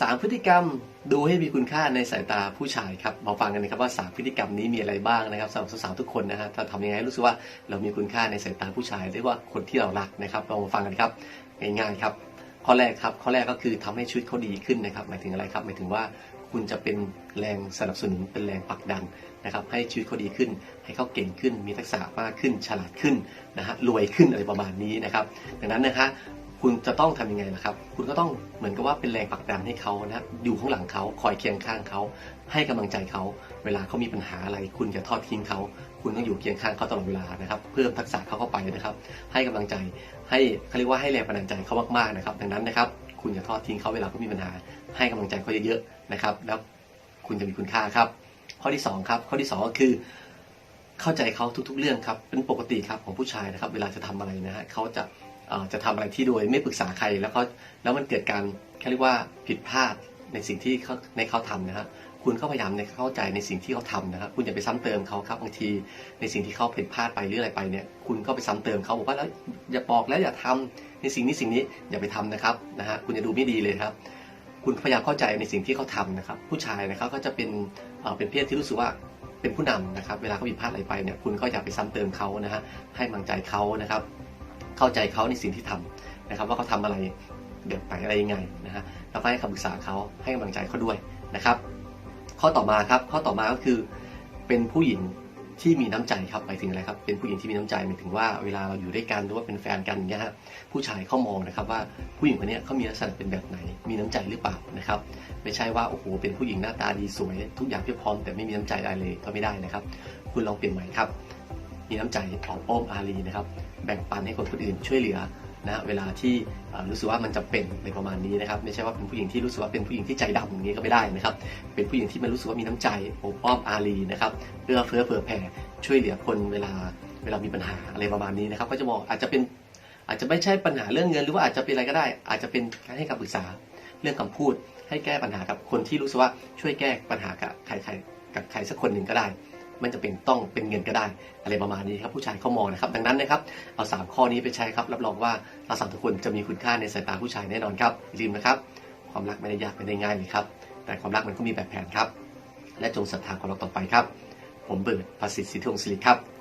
สามพฤติกรรมดูให้มีคุณค่าในสายตาผู้ชายครับมาฟังกันนะครับว่าสามพฤติกรรมนี้มีอะไรบ้างนะครับสำหรับสาวๆทุกคนนะฮะถ้าทำยังไงให้รู้สึกว่าเรามีคุณค่าในสายตาผู้ชายเรียกว่าคนที่เรารักนะครับลองมาฟังกันครับง่ายๆครับ ข้อแรกครับข้อแรกก็คือทำให้ชีวิตเขาดีขึ้นนะครับหมายถึงอะไรครับหมายถึงว่าคุณจะเป็นแรงสนับสนุนเป็นแรงผลักดันนะครับให้ชีวิตเขาดีขึ้น ให้เขาเก่งขึ้น มีทักษะมากขึ้น ฉลาดขึ้นนะฮะรวยขึ้นอะไรประมาณนี้นะครับ ดังนั้นนะฮะ คุณจะต้องทำยังไงล่ะครับ คุณก็ต้องเหมือนกับว่าเป็นแรงผลักดันให้เขานะอยู่ข้างหลังเขาคอยเคียงข้างเขา ให้กำลังใจเขา เวลาเขามีปัญหาอะไร คุณจะทอดทิ้งเขา คุณต้องอยู่เคียงข้างเขาตลอดเวลานะครับ เพิ่มทักษะเขาเข้าไปนะครับ ให้กำลังใจ ให้เขาเรียกว่าให้แรงบันดาลใจเขามากๆนะครับ ดังนั้นนะครับ คุณจะทอดทิ้งเขาเวลาเขามีปัญหา ให้กำลังใจเขาเยอะๆนะครับ แล้วคุณจะมีคุณค่าครับ ข้อที่สองครับ ข้อที่สองก็คือเข้าใจเขาทุกๆ เรื่องครับ เป็นปกติครับของผู้ชายนะครับ เวลาจะทำอะไรนะฮะเขาจะ จะทำอะไรที่โดยไม่ปรึกษาใครแล้วเขาแล้วมันเกิดการเขาเรียกว่าผิดพลาดในสิ่งที่เขาในเขาทำนะฮะคุณก็พยายามในเข้าใจในสิ่งที่เขาทำนะครับ คุณอย่าไปซ้ำเติมเขาครับบางที ในสิ่งที่เขาผิดพลาดไปหรืออะไรไปเนี่ยคุณก็ไปซ้ำเติมเขาบอกว่าแล้วอย่าบอกแล้วอย่าทำในสิ่งนี้สิ่งนี้อย่าไปทำนะครับนะฮะคุณจะดูไม่ดีเลยครับ คุณพยายามเข้าใจในสิ่งที่เขาทำนะครับ ผู้ชายนะครับก็จะเป็นเป็นเพศที่รู้สึกว่าเป็นผู้นำนะครับ เวลาเขาผิดพลาดอะไรไปเนี่ยคุณก็อย่าไปซ้ำเติมเขานะฮะให้กำลังใจเขานะครับ เข้าใจเขาในสิ่งที่ทำนะครับ ว่าเขาทำอะไรแบบไหนอะไรยังไงนะฮะแล้วก็ให้คำปรึกษาเขาให้กำลังใจเขาด้วยนะครับ ข้อต่อมาครับข้อต่อมาก็คือเป็นผู้หญิงที่มีน้ำใจครับหมายถึงอะไรครับ เป็นผู้หญิงที่มีน้ำใจหมายถึงว่าเวลาเราอยู่ด้วยกันหรือว่าเป็นแฟนกันอย่างเงี้ยฮะผู้ชายเขามองนะครับว่าผู้หญิงคนนี้เขามีลักษณะเป็นแบบไหน มีน้ำใจหรือเปล่านะครับ ไม่ใช่ว่าโอ้โหเป็นผู้หญิงหน้าตาดีสวย ทุกอย่างเพียบพร้อมแต่ไม่มีน้ำใจอะไรเลยก็ไม่ได้นะครับ คุณลองเปลี่ยนใหม่ครับ มีน้ำใจออกอ้อมอารีนะครับ แบ่งปันให้คนคนอื่นช่วยเหลือนะเวลาที่รู้สึกว่ามันจำเป็นในประมาณนี้นะครับ ไม่ใช่ว่าเป็นผู้หญิงที่รู้สึกว่าเป็นผู้หญิงที่ใจดำอย่างนี้ก็ไม่ได้นะครับ เป็นผู้หญิงที่มันรู้สึกว่ามีน้ำใจอบอ้อมอารีนะครับเอื้อเฟื้อเผื่อแผ่ช่วยเหลือคนเวลาเวลามีปัญหาอะไรประมาณนี้นะครับ ก็จะบอกอาจจะเป็นอาจจะไม่ใช่ปัญหาเรื่องเงินหรือว่าอาจจะเป็นอะไรก็ได้ อาจจะเป็นการให้คำปรึกษาเรื่องคำพูด ให้แก้ปัญหากับคนที่รู้สึกว่าช่วยแก้ปัญหากับใครใครกับใครสักคนหนึ่งก็ได้ มันจะเป็นต้องเป็นเงินก็ได้ อะไรประมาณนี้ครับผู้ชายเขามองนะครับ ดังนั้นนะครับเอาสามข้อนี้ไปใช้ครับรับรองว่าเราสามทุกคนจะมีคุณค่าในสายตาผู้ชายแน่นอนครับอย่าลืมนะครับ ความรักไม่ได้ยากไม่ได้ง่ายเลยครับแต่ความรักมันก็มีแบบแผนครับ และจงศรัทธาของเราต่อไปครับ ผมเบิร์ดประสิทธิ์สิทธิวงศิริครับ